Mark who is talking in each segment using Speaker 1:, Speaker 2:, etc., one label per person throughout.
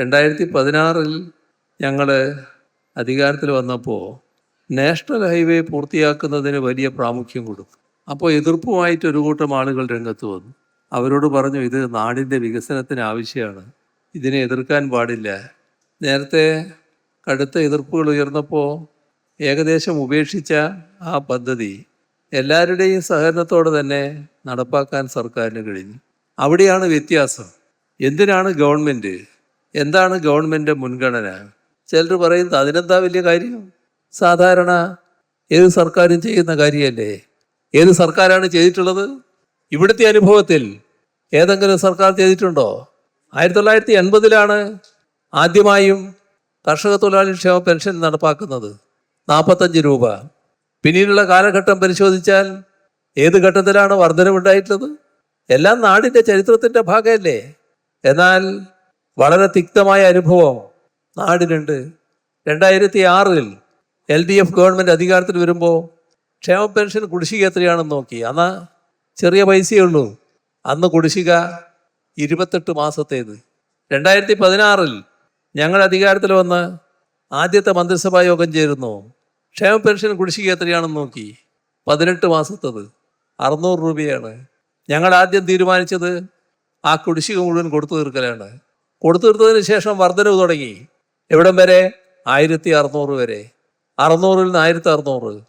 Speaker 1: രണ്ടായിരത്തി പതിനാറിൽ ഞങ്ങൾ അധികാരത്തിൽ വന്നപ്പോൾ നാഷണൽ ഹൈവേ പൂർത്തിയാക്കുന്നതിന് വലിയ പ്രാമുഖ്യം കൊടുത്തു. അപ്പോൾ എതിർപ്പുമായിട്ട് ഒരു കൂട്ടം ആളുകൾ രംഗത്ത് വന്നു. അവരോട് പറഞ്ഞു ഇത് നാടിന്റെ വികസനത്തിന് ആവശ്യമാണ്. ഇതിനെ എതിർക്കാൻ പാടില്ല. നേരത്തെ കടുത്ത എതിർപ്പുകൾ ഉയർന്നപ്പോൾ ഏകദേശം ഉപേക്ഷിച്ച ആ പദ്ധതി എല്ലാവരുടെയും സഹകരണത്തോടെ തന്നെ നടപ്പാക്കാൻ സർക്കാരിന് കഴിഞ്ഞു. അവിടെയാണ് വ്യത്യാസം. എന്തിനാണ് ഗവൺമെന്റ് എന്താണ് ഗവൺമെന്റ് മുൻഗണന? ചിലർ പറയുന്നത് അതിനെന്താ വലിയ കാര്യം? സാധാരണ ഏത് സർക്കാരും ചെയ്യുന്ന കാര്യമല്ലേ? ഏത് സർക്കാരാണ് ചെയ്തിട്ടുള്ളത്? ഇവിടുത്തെ അനുഭവത്തിൽ ഏതെങ്കിലും സർക്കാർ ചെയ്തിട്ടുണ്ടോ? ആയിരത്തി തൊള്ളായിരത്തി എൺപതിലാണ് ആദ്യമായും കർഷക തൊഴിലാളി ക്ഷേമ പെൻഷൻ നടപ്പാക്കുന്നത്. നാൽപ്പത്തഞ്ച് രൂപ. പിന്നീടുള്ള കാലഘട്ടം പരിശോധിച്ചാൽ ഏത് ഘട്ടത്തിലാണ് വർധനവുണ്ടായിട്ടുള്ളത്? എല്ലാം നാടിന്റെ ചരിത്രത്തിന്റെ ഭാഗമല്ലേ? എന്നാൽ വളരെ തിക്തമായ അനുഭവം നാടിനുണ്ട്. രണ്ടായിരത്തി ആറിൽ എൽ ഡി എഫ് ഗവൺമെന്റ് അധികാരത്തിൽ വരുമ്പോൾ ക്ഷേമ പെൻഷൻ കുടിശ്ശിക എത്രയാണെന്ന് നോക്കി. അന്ന് ചെറിയ പൈസയേ ഉള്ളൂ. അന്ന് കുടിശ്ശിക ഇരുപത്തെട്ട് മാസത്തേത്. രണ്ടായിരത്തി പതിനാറിൽ ഞങ്ങൾ അധികാരത്തിൽ വന്ന് ആദ്യത്തെ മന്ത്രിസഭാ യോഗം ചേരുന്നു. ക്ഷേമ പെൻഷൻ കുടിശ്ശിക എത്രയാണെന്ന് നോക്കി. പതിനെട്ട് മാസത്തത്. അറുന്നൂറ് രൂപയാണ്. ഞങ്ങൾ ആദ്യം തീരുമാനിച്ചത് ആ കുടിശ്ശിക മുഴുവൻ കൊടുത്തു തീർക്കലാണ്. കൊടുത്തു തീർത്തതിന് ശേഷം വർധനവ് തുടങ്ങി. എവിടം വരെ? ആയിരത്തി അറുന്നൂറ് വരെ. അറുന്നൂറിൽ നിന്ന് ആയിരത്തി അറുന്നൂറ്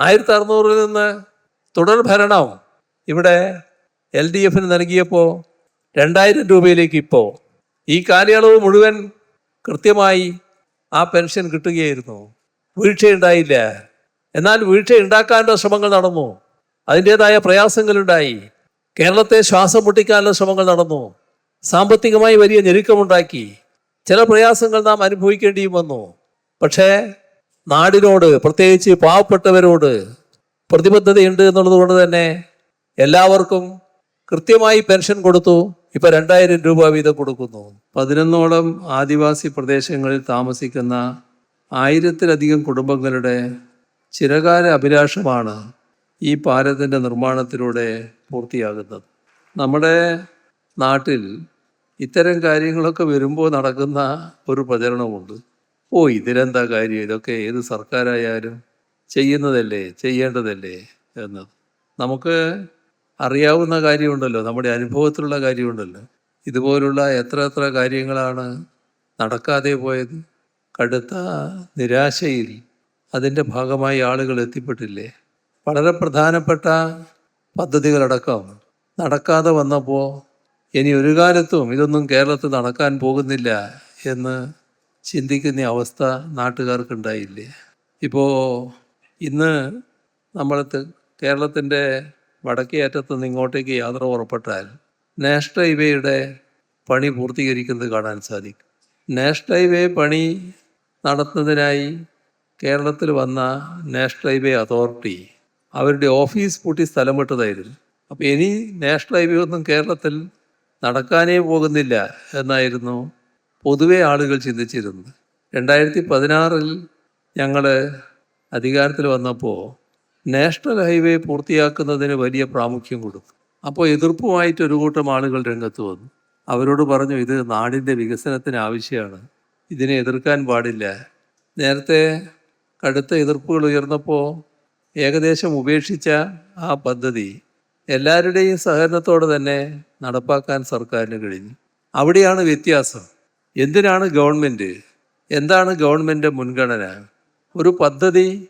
Speaker 1: ആയിരത്തി അറുന്നൂറിൽ നിന്ന് തുടർ ഭരണം ഇവിടെ എൽ ഡി എഫിന് നൽകിയപ്പോൾ രണ്ടായിരം രൂപയിലേക്ക് ഇപ്പോൾ ഈ കാലയളവ് മുഴുവൻ കൃത്യമായി ആ പെൻഷൻ കിട്ടുകയായിരുന്നു. വീഴ്ചയുണ്ടായില്ല. എന്നാൽ വീഴ്ച ഉണ്ടാക്കാനുള്ള ശ്രമങ്ങൾ നടന്നു. അതിന്റെതായ പ്രയാസങ്ങളുണ്ടായി. കേരളത്തെ ശ്വാസം മുട്ടിക്കാനുള്ള ശ്രമങ്ങൾ നടന്നു. സാമ്പത്തികമായി വലിയ ഞെരുക്കമുണ്ടാക്കി. ചില പ്രയാസങ്ങൾ നാം അനുഭവിക്കേണ്ടിയും വന്നു. പക്ഷേ നാടിനോട് പ്രത്യേകിച്ച് പാവപ്പെട്ടവരോട് പ്രതിബദ്ധതയുണ്ട് എന്നുള്ളത് കൊണ്ട് തന്നെ എല്ലാവർക്കും കൃത്യമായി പെൻഷൻ കൊടുത്തു. ഇപ്പൊ രണ്ടായിരം രൂപ വീതം കൊടുക്കുന്നു. പതിനൊന്നോളം ആദിവാസി പ്രദേശങ്ങളിൽ താമസിക്കുന്ന ആയിരത്തിലധികം കുടുംബങ്ങളുടെ ചിരകാല അഭിലാഷമാണ് ഈ പാലത്തിന്റെ നിർമ്മാണത്തിലൂടെ പൂർത്തിയാകുന്നത്. നമ്മുടെ നാട്ടിൽ ഇത്തരം കാര്യങ്ങളൊക്കെ വരുമ്പോൾ നടക്കുന്ന ഒരു പ്രചരണമുണ്ട്. ഓ ഇതിലെന്താ കാര്യം? ഇതൊക്കെ ഏത് സർക്കാരായാലും ചെയ്യുന്നതല്ലേ? ചെയ്യേണ്ടതല്ലേ? എന്നത് നമുക്ക് അറിയാവുന്ന കാര്യമുണ്ടല്ലോ. നമ്മുടെ അനുഭവത്തിലുള്ള കാര്യമുണ്ടല്ലോ. ഇതുപോലുള്ള എത്ര എത്ര കാര്യങ്ങളാണ് നടക്കാതെ പോയത്? കടുത്ത നിരാശയിൽ അതിന്റെ ഭാഗമായി ആളുകൾ എത്തിപ്പെട്ടില്ലേ? വളരെ പ്രധാനപ്പെട്ട പദ്ധതികളടക്കം നടക്കാതെ വന്നപ്പോൾ ഇനി ഒരു കാലത്തും ഇതൊന്നും കേരളത്തിൽ നടക്കാൻ പോകുന്നില്ല എന്ന് ചിന്തിക്കുന്ന അവസ്ഥ നാട്ടുകാർക്കുണ്ടായില്ലേ? ഇപ്പോൾ ഇന്ന് നമ്മൾ കേരളത്തിന്റെ വടക്കേ അറ്റത്ത് നിന്ന് ഇങ്ങോട്ടേക്ക് യാത്ര പുറപ്പെട്ടാൽ നാഷണൽ ഹൈവേയുടെ പണി പൂർത്തീകരിക്കുന്നത് കാണാൻ സാധിക്കും. നാഷണൽ ഹൈവേ പണി നടത്തുന്നതിനായി കേരളത്തിൽ വന്ന നാഷണൽ ഹൈവേ അതോറിറ്റി അവരുടെ ഓഫീസ് പൂട്ടി സ്ഥലം വിട്ടതായിരുന്നു. അപ്പോൾ ഇനി നാഷണൽ ഹൈവേ ഒന്നും കേരളത്തിൽ നടക്കാനേ പോകുന്നില്ല എന്നായിരുന്നു പൊതുവെ ആളുകൾ ചിന്തിച്ചിരുന്നത്. രണ്ടായിരത്തി പതിനാറിൽ ഞങ്ങൾ അധികാരത്തിൽ വന്നപ്പോൾ നാഷണൽ ഹൈവേ പൂർത്തിയാക്കുന്നതിന് വലിയ പ്രാമുഖ്യം കൊടുത്തു. അപ്പോൾ എതിർപ്പുമായിട്ട് ഒരു കൂട്ടം ആളുകൾ രംഗത്ത് വന്നു. അവരോട് പറഞ്ഞു ഇത് നാടിന്റെ വികസനത്തിന് ആവശ്യമാണ്. ഇതിനെ എതിർക്കാൻ പാടില്ല. നേരത്തെ കടുത്ത എതിർപ്പുകൾ ഉയർന്നപ്പോൾ ഏകദേശം ഉപേക്ഷിച്ച ആ പദ്ധതി എല്ലാവരുടെയും സഹകരണത്തോടെ തന്നെ നടപ്പാക്കാൻ സർക്കാരിന് കഴിഞ്ഞു. അവിടെയാണ് വ്യത്യാസം. എന്തിനാണ് ഗവൺമെന്റ് എന്താണ് ഗവൺമെന്റ് മുൻഗണന? ഒരു പദ്ധതി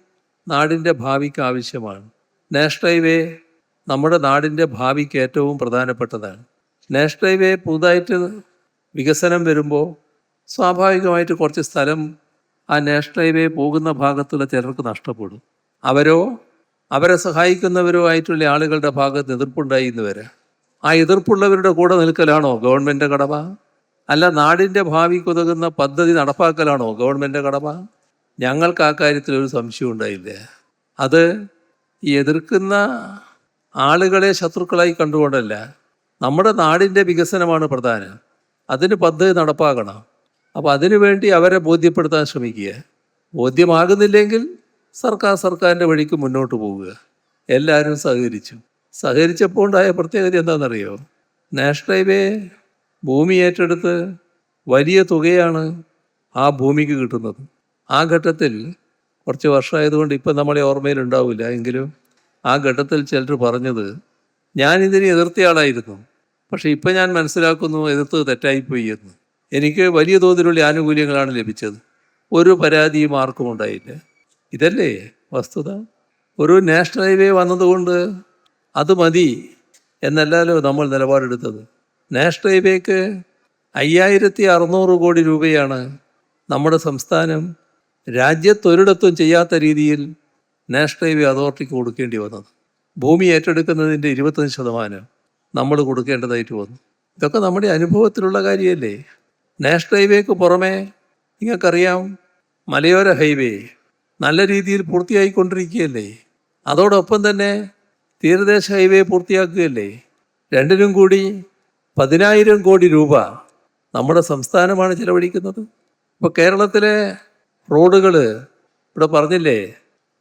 Speaker 1: നാടിന്റെ ഭാവിക്ക് ആവശ്യമാണ്. നാഷണൽ ഹൈവേ നമ്മുടെ നാടിന്റെ ഭാവിക്ക് ഏറ്റവും പ്രധാനപ്പെട്ടതാണ്. നാഷണൽ ഹൈവേ പുതുതായിട്ട് വികസനം വരുമ്പോൾ സ്വാഭാവികമായിട്ട് കുറച്ച് സ്ഥലം ആ നാഷണൽ ഹൈവേ പോകുന്ന ഭാഗത്തുള്ള ചിലർക്ക് നഷ്ടപ്പെടും. അവരോ അവരെ സഹായിക്കുന്നവരുമായിട്ടുള്ള ആളുകളുടെ ഭാഗത്ത് എതിർപ്പുണ്ടായി എന്ന് വരെ. ആ എതിർപ്പുള്ളവരുടെ കൂടെ നിൽക്കലാണോ ഗവൺമെന്റ് കടമ? അല്ല നാടിന്റെ ഭാവി കുതകുന്ന പദ്ധതി നടപ്പാക്കലാണോ ഗവൺമെന്റ് കടമ? ഞങ്ങൾക്ക് ആ കാര്യത്തിൽ ഒരു സംശയം ഉണ്ടായില്ല. അത് ഈ എതിർക്കുന്ന ആളുകളെ ശത്രുക്കളായി കണ്ടുകൊണ്ടല്ല നമ്മുടെ നാടിന്റെ വികസനമാണ് പ്രധാനം. അതിന് പദ്ധതി നടപ്പാക്കണം. അപ്പോൾ അതിനുവേണ്ടി അവരെ ബോധ്യപ്പെടുത്താൻ ശ്രമിക്കുക. ബോധ്യമാകുന്നില്ലെങ്കിൽ സർക്കാർ സർക്കാരിന്റെ വഴിക്ക് മുന്നോട്ട് പോവുക. എല്ലാവരും സഹകരിച്ചു. സഹകരിച്ചപ്പോൾ ഉണ്ടായ പ്രത്യേകത എന്താണെന്നറിയോ? നാഷണൽ ഹൈവേ ഭൂമി ഏറ്റെടുത്ത് വലിയ തുകയാണ് ആ ഭൂമിക്ക് കിട്ടുന്നത്. ആ ഘട്ടത്തിൽ കുറച്ച് വർഷമായതുകൊണ്ട് ഇപ്പം നമ്മളെ ഓർമ്മയിലുണ്ടാവില്ല എങ്കിലും ആ ഘട്ടത്തിൽ ചിലർ പറഞ്ഞത് ഞാൻ ഇതിനെ ആളായിരുന്നു. പക്ഷേ ഇപ്പം ഞാൻ മനസ്സിലാക്കുന്നു എതിർത്തത് തെറ്റായിപ്പോയി എന്ന്. എനിക്ക് വലിയ തോതിലുള്ള ആനുകൂല്യങ്ങളാണ് ലഭിച്ചത്. ഒരു പരാതിയും ആർക്കും ഉണ്ടായില്ല. ഇതല്ലേ വസ്തുത? ഒരു നാഷണൽ ഹൈവേ വന്നതുകൊണ്ട് അത് മതി എന്നല്ലല്ലോ നമ്മൾ നിലപാടെടുത്തത്. നാഷണൽ ഹൈവേക്ക് അയ്യായിരത്തി അറുന്നൂറ് കോടി രൂപയാണ് നമ്മുടെ സംസ്ഥാനം രാജ്യത്തൊരിടത്തും ചെയ്യാത്ത രീതിയിൽ നാഷണൽ ഹൈവേ അതോറിറ്റിക്ക് കൊടുക്കേണ്ടി വന്നത്. ഭൂമി ഏറ്റെടുക്കുന്നതിന്റെ ഇരുപത്തഞ്ച് ശതമാനം നമ്മൾ കൊടുക്കേണ്ടതായിട്ട് വന്നു. ഇതൊക്കെ നമ്മുടെ അനുഭവത്തിലുള്ള കാര്യമല്ലേ? നാഷണൽ ഹൈവേക്ക് പുറമേ നിങ്ങൾക്കറിയാം മലയോര ഹൈവേ നല്ല രീതിയിൽ പൂർത്തിയായിക്കൊണ്ടിരിക്കുകയല്ലേ? അതോടൊപ്പം തന്നെ തീരദേശ ഹൈവേ പൂർത്തിയാക്കുകയല്ലേ? രണ്ടിനും കൂടി പതിനായിരം കോടി രൂപ നമ്മുടെ സംസ്ഥാനമാണ് ചിലവഴിക്കുന്നത്. ഇപ്പോൾ കേരളത്തിലെ റോഡുകൾ ഇവിടെ പറഞ്ഞില്ലേ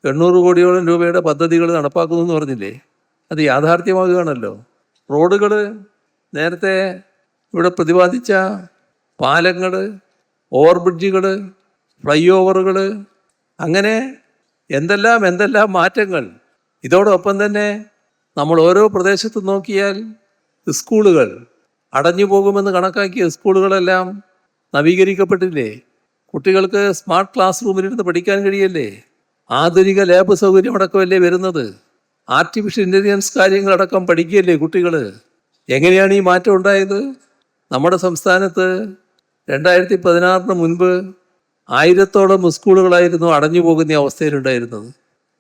Speaker 1: എണ്ണൂറ് കോടിയോളം രൂപയുടെ പദ്ധതികൾ നടപ്പാക്കുന്നു എന്ന് പറഞ്ഞില്ലേ? അത് യാഥാർത്ഥ്യമാകുകയാണല്ലോ. റോഡുകൾ നേരത്തെ ഇവിടെ പ്രതിപാദിച്ച പാലങ്ങൾ ഓവർബ്രിഡ്ജുകൾ ഫ്ലൈ ഓവറുകൾ അങ്ങനെ എന്തെല്ലാം എന്തെല്ലാം മാറ്റങ്ങൾ. ഇതോടൊപ്പം തന്നെ നമ്മൾ ഓരോ പ്രദേശത്ത് നോക്കിയാൽ സ്കൂളുകൾ അടഞ്ഞു പോകുമെന്ന് കണക്കാക്കിയ സ്കൂളുകളെല്ലാം നവീകരിക്കപ്പെട്ടില്ലേ? കുട്ടികൾക്ക് സ്മാർട്ട് ക്ലാസ് റൂമിലിരുന്ന് പഠിക്കാൻ കഴിയല്ലേ? ആധുനിക ലാബ് സൗകര്യം അടക്കമല്ലേ വരുന്നത്? ആർട്ടിഫിഷ്യൽ ഇന്റലിജൻസ് കാര്യങ്ങളടക്കം പഠിക്കുകയല്ലേ കുട്ടികൾ എങ്ങനെയാണ് ഈ മാറ്റം ഉണ്ടായത്? നമ്മുടെ സംസ്ഥാനത്ത് രണ്ടായിരത്തി പതിനാറിന് മുൻപ് ആയിരത്തോളം സ്കൂളുകളായിരുന്നു അടഞ്ഞു പോകുന്ന അവസ്ഥയിലുണ്ടായിരുന്നത്.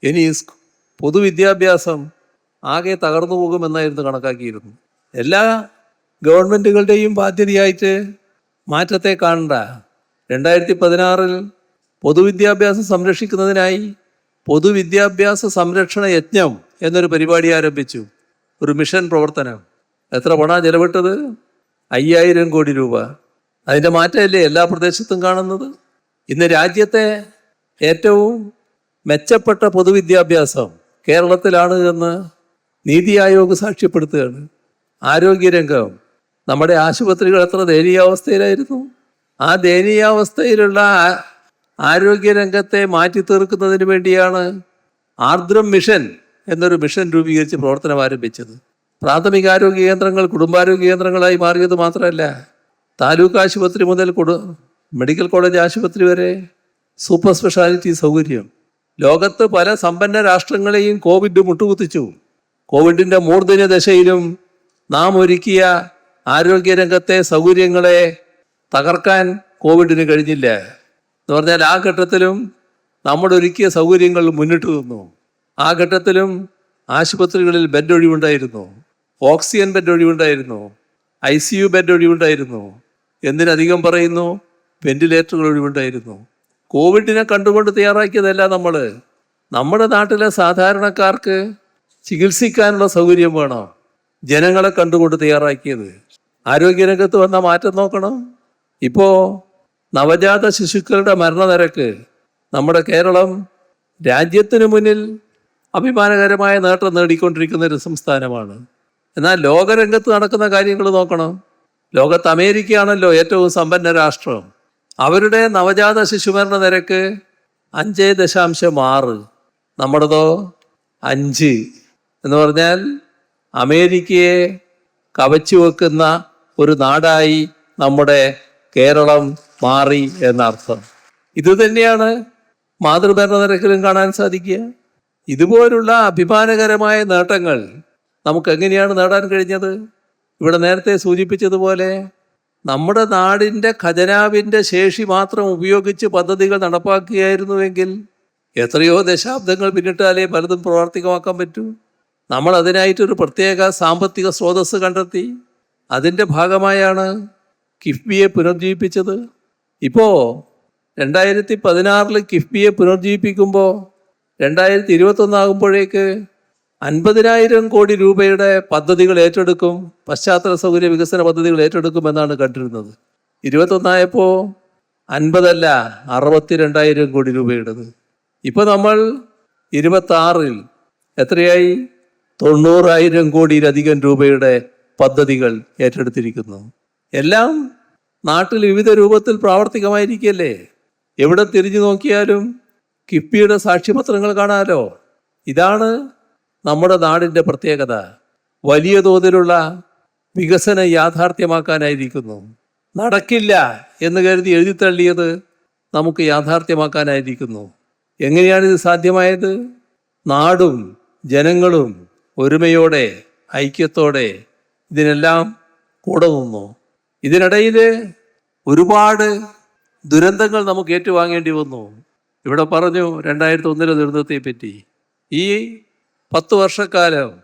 Speaker 1: ഇനി പൊതുവിദ്യാഭ്യാസം ആകെ തകർന്നു പോകുമെന്നായിരുന്നു കണക്കാക്കിയിരുന്നു എല്ലാ ഗവൺമെന്റുകളുടെയും ബാധ്യതയായിട്ട് മാറ്റത്തെ കാണണ്ട. രണ്ടായിരത്തി പതിനാറിൽ പൊതുവിദ്യാഭ്യാസം സംരക്ഷിക്കുന്നതിനായി പൊതുവിദ്യാഭ്യാസ സംരക്ഷണ യജ്ഞം എന്നൊരു പരിപാടി ആരംഭിച്ചു. ഒരു മിഷൻ പ്രവർത്തനം. എത്ര പണ ചെലവിട്ടത്? അയ്യായിരം കോടി രൂപ. അതിന്റെ മാറ്റമല്ലേ എല്ലാ പ്രദേശത്തും കാണുന്നത്? ഇന്ന് രാജ്യത്തെ ഏറ്റവും മെച്ചപ്പെട്ട പൊതുവിദ്യാഭ്യാസം കേരളത്തിലാണ് എന്ന് നീതി ആയോഗ് സാക്ഷ്യപ്പെടുത്തുകയാണ്. ആരോഗ്യരംഗം നമ്മുടെ ആശുപത്രികൾ എത്ര ദയനീയാവസ്ഥയിലായിരുന്നു ആ ദയനീയാവസ്ഥയിലുള്ള ആരോഗ്യരംഗത്തെ മാറ്റി തീർക്കുന്നതിന് വേണ്ടിയാണ് ആർദ്രം മിഷൻ എന്നൊരു മിഷൻ രൂപീകരിച്ച് പ്രവർത്തനം ആരംഭിച്ചത്. പ്രാഥമിക ആരോഗ്യ കേന്ദ്രങ്ങൾ കുടുംബാരോഗ്യ കേന്ദ്രങ്ങളായി മാറിയത് മാത്രമല്ല താലൂക്ക് ആശുപത്രി മുതൽ കൊടു മെഡിക്കൽ കോളേജ് ആശുപത്രി വരെ സൂപ്പർ സ്പെഷ്യാലിറ്റി സൗകര്യം. ലോകത്ത് പല സമ്പന്ന രാഷ്ട്രങ്ങളെയും കോവിഡ് മുട്ടുകുത്തിച്ചു. കോവിഡിന്റെ മൂർധന്യ ദശയിലും നാം ഒരുക്കിയ ആരോഗ്യരംഗത്തെ സൗകര്യങ്ങളെ തകർക്കാൻ കോവിഡിന് കഴിഞ്ഞില്ല. എന്ന് പറഞ്ഞാൽ ആ ഘട്ടത്തിലും നമ്മൾ ഒരുക്കിയ സൗകര്യങ്ങൾ മുന്നിട്ട് നിന്നു. ആ ഘട്ടത്തിലും ആശുപത്രികളിൽ ബെഡ് ഒഴിവുണ്ടായിരുന്നു ഓക്സിജൻ ബെഡ് ഒഴിവുണ്ടായിരുന്നു ഐ സി യു ബെഡ് ഒഴിവുണ്ടായിരുന്നു എന്തിനധികം പറയുന്നു? വെന്റിലേറ്ററുകൾ ഒഴിവുണ്ടായിരുന്നു. കോവിഡിനെ കണ്ടുകൊണ്ട് തയ്യാറാക്കിയതല്ല നമ്മൾ നമ്മുടെ നാട്ടിലെ സാധാരണക്കാർക്ക് ചികിത്സിക്കാനുള്ള സൗകര്യം വേണം? ജനങ്ങളെ കണ്ടുകൊണ്ട് തയ്യാറാക്കിയത്. ആരോഗ്യരംഗത്ത് വന്ന മാറ്റം നോക്കണം. ഇപ്പോൾ നവജാത ശിശുക്കളുടെ മരണനിരക്ക് നമ്മുടെ കേരളം രാജ്യത്തിന് മുന്നിൽ അഭിമാനകരമായ നേട്ടം നേടിക്കൊണ്ടിരിക്കുന്ന ഒരു സംസ്ഥാനമാണ്. എന്നാൽ ലോകരംഗത്ത് നടക്കുന്ന കാര്യങ്ങൾ നോക്കണം. ലോകത്ത് അമേരിക്കയാണല്ലോ ഏറ്റവും സമ്പന്ന രാഷ്ട്രം. അവരുടെ നവജാത ശിശുമരണ നിരക്ക് അഞ്ച് ദശാംശം ആറ്. നമ്മുടേതോ അഞ്ച്. എന്ന് പറഞ്ഞാൽ അമേരിക്കയെ കവച്ചു വെക്കുന്ന ഒരു നാടായി നമ്മുടെ കേരളം മാറി എന്നർത്ഥം. ഇത് തന്നെയാണ് മാതൃഭരണ നിരക്കിലും കാണാൻ സാധിക്കുക. ഇതുപോലുള്ള അഭിമാനകരമായ നേട്ടങ്ങൾ നമുക്ക് എങ്ങനെയാണ് നേടാൻ കഴിഞ്ഞത്? ഇവിടെ നേരത്തെ സൂചിപ്പിച്ചതുപോലെ നമ്മുടെ നാടിന്റെ ഖജനാവിന്റെ ശേഷി മാത്രം ഉപയോഗിച്ച് പദ്ധതികൾ നടപ്പാക്കുകയായിരുന്നുവെങ്കിൽ എത്രയോ ദശാബ്ദങ്ങൾ പിന്നിട്ടാലേ പലതും പ്രാവർത്തികമാക്കാൻ പറ്റൂ. നമ്മൾ അതിനായിട്ടൊരു പ്രത്യേക സാമ്പത്തിക സ്രോതസ് കണ്ടെത്തി. അതിന്റെ ഭാഗമായാണ് കിഫ്ബിയെ പുനർജീവിപ്പിച്ചത്. ഇപ്പോൾ രണ്ടായിരത്തി പതിനാറിൽ കിഫ്ബിയെ പുനർജീവിപ്പിക്കുമ്പോൾ രണ്ടായിരത്തി ഇരുപത്തൊന്നാകുമ്പോഴേക്ക് അൻപതിനായിരം കോടി രൂപയുടെ പദ്ധതികൾ ഏറ്റെടുക്കും പശ്ചാത്തല സൗകര്യ വികസന പദ്ധതികൾ ഏറ്റെടുക്കുമെന്നാണ് കണ്ടിരുന്നത്. ഇരുപത്തൊന്നായപ്പോൾ അൻപതല്ല അറുപത്തിരണ്ടായിരം കോടി രൂപയുടേത്. ഇപ്പോൾ നമ്മൾ ഇരുപത്താറിൽ എത്രയായി? തൊണ്ണൂറായിരം കോടിയിലധികം രൂപയുടെ പദ്ധതികൾ ഏറ്റെടുത്തിരിക്കുന്നു. എല്ലാം നാട്ടിൽ വിവിധ രൂപത്തിൽ പ്രാവർത്തികമായിരിക്കല്ലേ? എവിടെ തിരിഞ്ഞു നോക്കിയാലും കിഫ്ബിയുടെ സാക്ഷ്യപത്രങ്ങൾ കാണാലോ? ഇതാണ് നമ്മുടെ നാടിന്റെ പ്രത്യേകത വലിയ തോതിലുള്ള വികസനം യാഥാർത്ഥ്യമാക്കാനായിരിക്കുന്നു. നടക്കില്ല എന്ന് കരുതി എഴുതിത്തള്ളിയത് നമുക്ക് യാഥാർത്ഥ്യമാക്കാനായിരിക്കുന്നു. എങ്ങനെയാണ് ഇത് സാധ്യമായത്? നാടും ജനങ്ങളും ഒരുമയോടെ ഐക്യത്തോടെ ഇതിനെല്ലാം കൂടെ നിന്നു. ഇതിനിടയിൽ ഒരുപാട് ദുരന്തങ്ങൾ നമുക്ക് ഏറ്റുവാങ്ങേണ്ടി വന്നു. ഇവിടെ പറഞ്ഞു രണ്ടായിരത്തി ഒന്നിലെ ദുരന്തത്തെ പറ്റി ഈ പത്ത് വർഷക്കാലം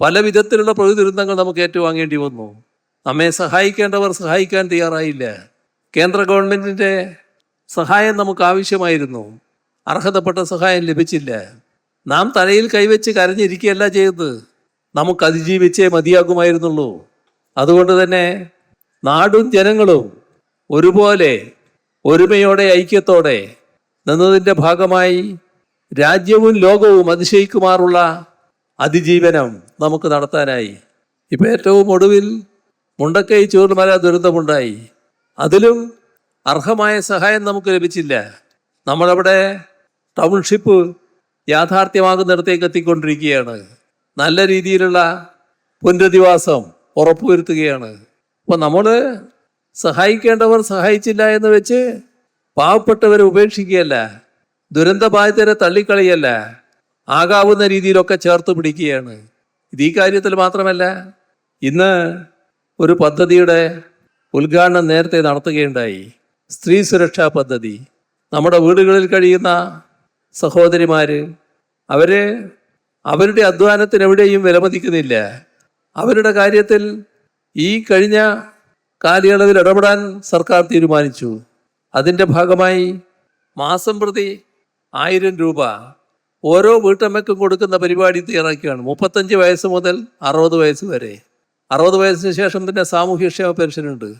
Speaker 1: പല വിധത്തിലുള്ള പ്രകൃതി ദുരന്തങ്ങൾ നമുക്ക് ഏറ്റുവാങ്ങേണ്ടി വന്നു. നമ്മെ സഹായിക്കേണ്ടവർ സഹായിക്കാൻ തയ്യാറായില്ല. കേന്ദ്ര ഗവൺമെന്റിന്റെ സഹായം നമുക്ക് ആവശ്യമായിരുന്നു. അർഹതപ്പെട്ട സഹായം ലഭിച്ചില്ല. നാം തലയിൽ കൈവച്ച് കരഞ്ഞിരിക്കുകയല്ല ചെയ്തത്. നമുക്ക് അതിജീവിച്ചേ മതിയാകുമായിരുന്നുള്ളൂ. അതുകൊണ്ട് തന്നെ നാടും ജനങ്ങളും ഒരുപോലെ ഒരുമയോടെ ഐക്യത്തോടെ നിന്നതിന്റെ ഭാഗമായി രാജ്യവും ലോകവും അതിശയിക്കുമാറുള്ള അതിജീവനം നമുക്ക് നടത്താനായി. ഇപ്പം ഏറ്റവും ഒടുവിൽ മുണ്ടക്കൈ ചൂർമല ദുരന്തമുണ്ടായി. അതിലും അർഹമായ സഹായം നമുക്ക് ലഭിച്ചില്ല. നമ്മളവിടെ ടൗൺഷിപ്പ് യാഥാർത്ഥ്യമാകുന്നിടത്തേക്ക് എത്തിക്കൊണ്ടിരിക്കുകയാണ്. നല്ല രീതിയിലുള്ള പുനരധിവാസം ഉറപ്പുവരുത്തുകയാണ്. അപ്പോൾ നമ്മൾ സഹായിക്കേണ്ടവർ സഹായിച്ചില്ല എന്ന് വെച്ച് പാവപ്പെട്ടവരെ ഉപേക്ഷിക്കുകയല്ല. ദുരന്തബാധിതരെ തള്ളിക്കളയല്ല? ആകാവുന്ന രീതിയിലൊക്കെ ചേർത്ത് പിടിക്കുകയാണ്. ഇത് ഈ കാര്യത്തിൽ മാത്രമല്ല ഇന്ന് ഒരു പദ്ധതിയുടെ ഉദ്ഘാടനം നേരത്തെ നടത്തുകയുണ്ടായി. സ്ത്രീ സുരക്ഷാ പദ്ധതി. നമ്മുടെ വീടുകളിൽ കഴിയുന്ന സഹോദരിമാർ അവർ അവരുടെ അധ്വാനത്തിന് എവിടെയും വിലമതിക്കുന്നില്ല. അവരുടെ കാര്യത്തിൽ ഈ കഴിഞ്ഞ കാലയളവിൽ ഇടപെടാൻ സർക്കാർ തീരുമാനിച്ചു. അതിന്റെ ഭാഗമായി മാസം പ്രതി ആയിരം രൂപ ഓരോ വീട്ടമ്മയ്ക്കും കൊടുക്കുന്ന പരിപാടി തയ്യാറാക്കിയാണ് മുപ്പത്തഞ്ച് വയസ്സ് മുതൽ അറുപത് വയസ്സ് വരെ. അറുപത് വയസ്സിന് ശേഷം തന്നെ സാമൂഹ്യക്ഷേമ പെൻഷനുണ്ട്.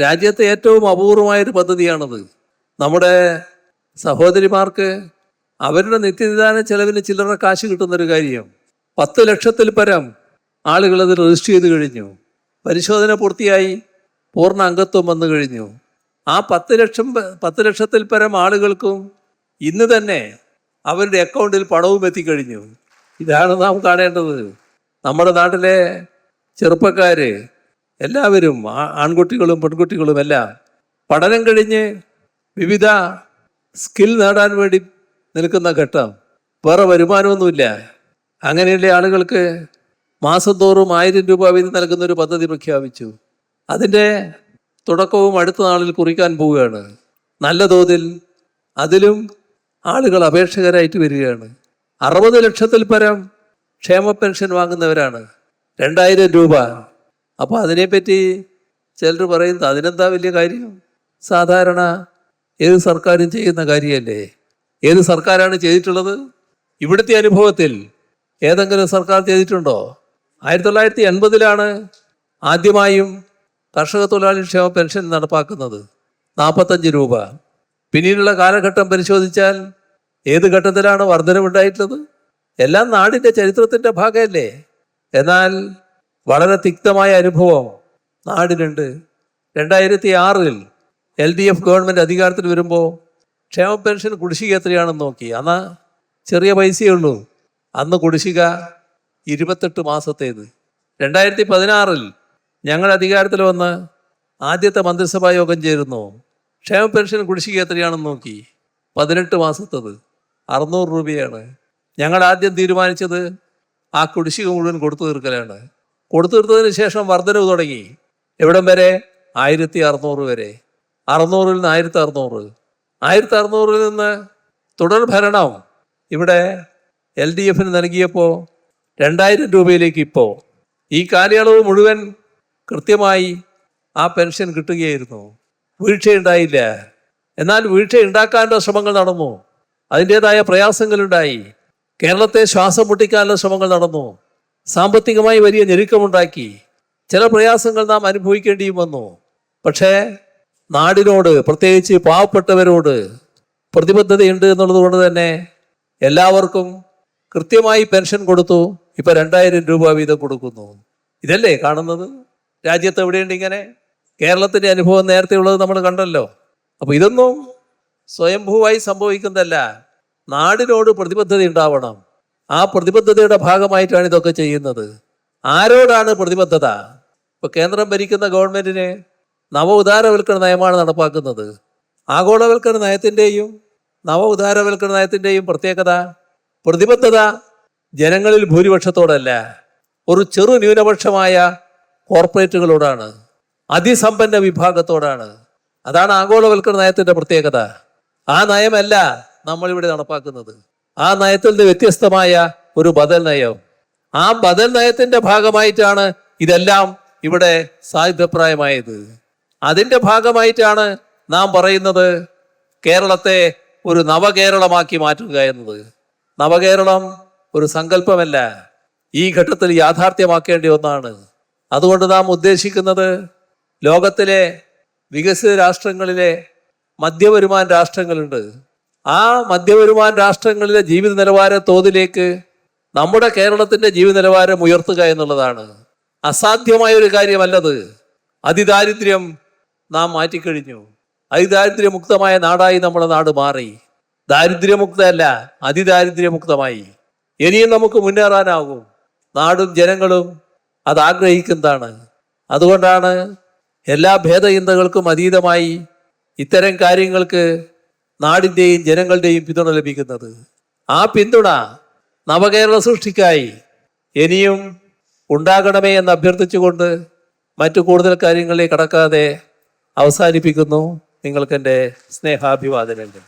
Speaker 1: രാജ്യത്തെ ഏറ്റവും അപൂർവമായൊരു പദ്ധതിയാണത്. നമ്മുടെ സഹോദരിമാർക്ക് അവരുടെ നിത്യനിദാന ചെലവിന് ചില്ലറ കാശ് കിട്ടുന്നൊരു കാര്യം. പത്ത് ലക്ഷത്തിൽ പരം ആളുകൾ അത് രജിസ്റ്റർ ചെയ്ത് കഴിഞ്ഞു. പരിശോധന പൂർത്തിയായി പൂർണ അംഗത്വം വന്നു കഴിഞ്ഞു. ആ പത്ത് ലക്ഷം പത്ത് ലക്ഷത്തിൽ പരം ആളുകൾക്കും ഇന്ന് തന്നെ അവരുടെ അക്കൗണ്ടിൽ പണവും എത്തിക്കഴിഞ്ഞു. ഇതാണ് നാം കാണേണ്ടത്. നമ്മുടെ നാട്ടിലെ ചെറുപ്പക്കാർ എല്ലാവരും ആൺകുട്ടികളും പെൺകുട്ടികളും എല്ലാം പഠനം കഴിഞ്ഞ് വിവിധ സ്കിൽ നേടാൻ വേണ്ടി നിൽക്കുന്ന ഘട്ടം. വേറെ വരുമാനമൊന്നുമില്ല. അങ്ങനെയുള്ള ആളുകൾക്ക് മാസം തോറും ആയിരം രൂപ വീതം നൽകുന്ന ഒരു പദ്ധതി പ്രഖ്യാപിച്ചു. അതിന്റെ തുടക്കവും അടുത്ത നാളിൽ കുറിക്കാൻ പോവുകയാണ്. നല്ല തോതിൽ അതിലും ആളുകൾ അപേക്ഷകരായിട്ട് വരികയാണ്. അറുപത് ലക്ഷത്തിൽ പരം ക്ഷേമ പെൻഷൻ വാങ്ങുന്നവരാണ്. രണ്ടായിരം രൂപ. അപ്പോൾ അതിനെപ്പറ്റി ചിലർ പറയുന്നത് അതിനെന്താ വലിയ കാര്യം? സാധാരണ ഏത് സർക്കാരും ചെയ്യുന്ന കാര്യമല്ലേ? ഏത് സർക്കാരാണ് ചെയ്തിട്ടുള്ളത്? ഇവിടുത്തെ അനുഭവത്തിൽ ഏതെങ്കിലും സർക്കാർ ചെയ്തിട്ടുണ്ടോ? ആയിരത്തി തൊള്ളായിരത്തി എൺപതിലാണ് ആദ്യമായും കർഷക തൊഴിലാളി ക്ഷേമ പെൻഷൻ നടപ്പാക്കുന്നത്. നാൽപ്പത്തഞ്ച് രൂപ. പിന്നീടുള്ള കാലഘട്ടം പരിശോധിച്ചാൽ ഏത് ഘട്ടത്തിലാണ് വർധനവുണ്ടായിട്ടുള്ളത്? എല്ലാം നാടിന്റെ ചരിത്രത്തിന്റെ ഭാഗമല്ലേ? എന്നാൽ വളരെ തിക്തമായ അനുഭവം നാടിനുണ്ട്. രണ്ടായിരത്തി ആറിൽ എൽ ഡി എഫ് ഗവൺമെന്റ് അധികാരത്തിൽ വരുമ്പോൾ ക്ഷേമ പെൻഷൻ കുടിശ്ശിക എത്രയാണെന്ന് നോക്കി. അന്ന് ചെറിയ പൈസയേ ഉള്ളൂ. അന്ന് കുടിശ്ശിക ഇരുപത്തെട്ട് മാസത്തേത്. രണ്ടായിരത്തി പതിനാറിൽ ഞങ്ങൾ അധികാരത്തിൽ വന്ന് ആദ്യത്തെ മന്ത്രിസഭാ യോഗം ചേരുന്നു. ക്ഷേമ പെൻഷൻ കുടിശ്ശിക എത്രയാണെന്ന് നോക്കി. പതിനെട്ട് മാസത്തത്. അറുന്നൂറ് രൂപയാണ്. ഞങ്ങൾ ആദ്യം തീരുമാനിച്ചത് ആ കുടിശ്ശിക മുഴുവൻ കൊടുത്തു തീർക്കലാണ്. കൊടുത്തു തീർത്തതിന് ശേഷം വർധനവ് തുടങ്ങി. എവിടം വരെ? ആയിരത്തി അറുന്നൂറ് വരെ. അറുന്നൂറിൽ നിന്ന് ആയിരത്തി അറുന്നൂറ്. ആയിരത്തി അറുന്നൂറിൽ നിന്ന് തുടർ ഭരണം. ഇവിടെ എൽ ഡി എഫിന് നൽകിയപ്പോൾ രണ്ടായിരം രൂപയിലേക്ക് ഇപ്പോൾ ഈ കാലയളവ് മുഴുവൻ കൃത്യമായി ആ പെൻഷൻ കിട്ടുകയായിരുന്നു. വീഴ്ചയുണ്ടായില്ല. എന്നാൽ വീഴ്ച ഉണ്ടാക്കാനുള്ള ശ്രമങ്ങൾ നടന്നു. അതിന്റെതായ പ്രയാസങ്ങളുണ്ടായി. കേരളത്തെ ശ്വാസം മുട്ടിക്കാനുള്ള ശ്രമങ്ങൾ നടന്നു. സാമ്പത്തികമായി വലിയ ഞെരുക്കമുണ്ടാക്കി. ചില പ്രയാസങ്ങൾ നാം അനുഭവിക്കേണ്ടിയും വന്നു. പക്ഷേ നാടിനോട് പ്രത്യേകിച്ച് പാവപ്പെട്ടവരോട് പ്രതിബദ്ധതയുണ്ട് എന്നുള്ളത് കൊണ്ട് തന്നെ എല്ലാവർക്കും കൃത്യമായി പെൻഷൻ കൊടുത്തു. ഇപ്പം രണ്ടായിരം രൂപ വീതം കൊടുക്കുന്നു. ഇതല്ലേ കാണുന്നത്? രാജ്യത്ത് എവിടെയുണ്ട് ഇങ്ങനെ? കേരളത്തിന്റെ അനുഭവം നേരത്തെ ഉള്ളത് നമ്മൾ കണ്ടല്ലോ. അപ്പൊ ഇതൊന്നും സ്വയംഭൂവായി സംഭവിക്കുന്നതല്ല. നാടിനോട് പ്രതിബദ്ധത ഉണ്ടാവണം. ആ പ്രതിബദ്ധതയുടെ ഭാഗമായിട്ടാണ് ഇതൊക്കെ ചെയ്യുന്നത്. ആരോടാണ് പ്രതിബദ്ധത? ഇപ്പൊ കേന്ദ്രം ഭരിക്കുന്ന ഗവൺമെന്റിന് നവ ഉദാരവൽക്കരണ നയമാണ് നടപ്പാക്കുന്നത്. ആഗോളവൽക്കരണ നയത്തിന്റെയും നവ ഉദാരവൽക്കരണ നയത്തിന്റെയും പ്രത്യേകത പ്രതിബദ്ധത ജനങ്ങളിൽ ഭൂരിപക്ഷത്തോടല്ല. ഒരു ചെറു ന്യൂനപക്ഷമായ കോർപ്പറേറ്റുകളോടാണ്. അതിസമ്പന്ന വിഭാഗത്തോടാണ്. അതാണ് ആഗോളവൽക്കരണ നയത്തിന്റെ പ്രത്യേകത. ആ നയമല്ല നമ്മൾ ഇവിടെ നടപ്പാക്കുന്നത്. ആ നയത്തിൽ നിന്ന് വ്യത്യസ്തമായ ഒരു ബദൽ നയം. ആ ബദൽ നയത്തിന്റെ ഭാഗമായിട്ടാണ് ഇതെല്ലാം ഇവിടെ സായുധപ്രായമായത്. അതിന്റെ ഭാഗമായിട്ടാണ് നാം പറയുന്നത് കേരളത്തെ ഒരു നവകേരളമാക്കി മാറ്റുക എന്നത്. നവകേരളം ഒരു സങ്കല്പമല്ല. ഈ ഘട്ടത്തിൽ യാഥാർത്ഥ്യമാക്കേണ്ട ഒന്നാണ്. അതുകൊണ്ട് നാം ഉദ്ദേശിക്കുന്നത് ലോകത്തിലെ വികസിത രാഷ്ട്രങ്ങളിലെ മധ്യവരുമാൻ രാഷ്ട്രങ്ങളുണ്ട്. ആ മധ്യവരുമാൻ രാഷ്ട്രങ്ങളിലെ ജീവിത നിലവാര തോതിലേക്ക് നമ്മുടെ കേരളത്തിന്റെ ജീവിത നിലവാരം ഉയർത്തുക എന്നുള്ളതാണ്. അസാധ്യമായ ഒരു കാര്യമല്ലത്. അതിദാരിദ്ര്യം നാം മാറ്റിക്കഴിഞ്ഞു. അതിദാരിദ്ര്യമുക്തമായ നാടായി നമ്മുടെ നാട് മാറി. ദാരിദ്ര്യമുക്തമല്ല അതിദാരിദ്ര്യമുക്തമായി. ഇനിയും നമുക്ക് മുന്നേറാനാകും. നാടും ജനങ്ങളും അത് ആഗ്രഹിക്കുന്നതാണ്. അതുകൊണ്ടാണ് എല്ലാ ഭേദചിന്തകൾക്കും അതീതമായി ഇത്തരം കാര്യങ്ങൾക്ക് നാടിന്റെയും ജനങ്ങളുടെയും പിന്തുണ ലഭിക്കുന്നത്. ആ പിന്തുണ നവകേരള സൃഷ്ടിക്കായി ഇനിയും ഉണ്ടാകണമേ എന്ന് അഭ്യർത്ഥിച്ചുകൊണ്ട് മറ്റു കൂടുതൽ കാര്യങ്ങളിലേക്ക് കടക്കാതെ അവസാനിപ്പിക്കുന്നു. നിങ്ങൾക്കെന്റെ സ്നേഹാഭിവാദനങ്ങൾ.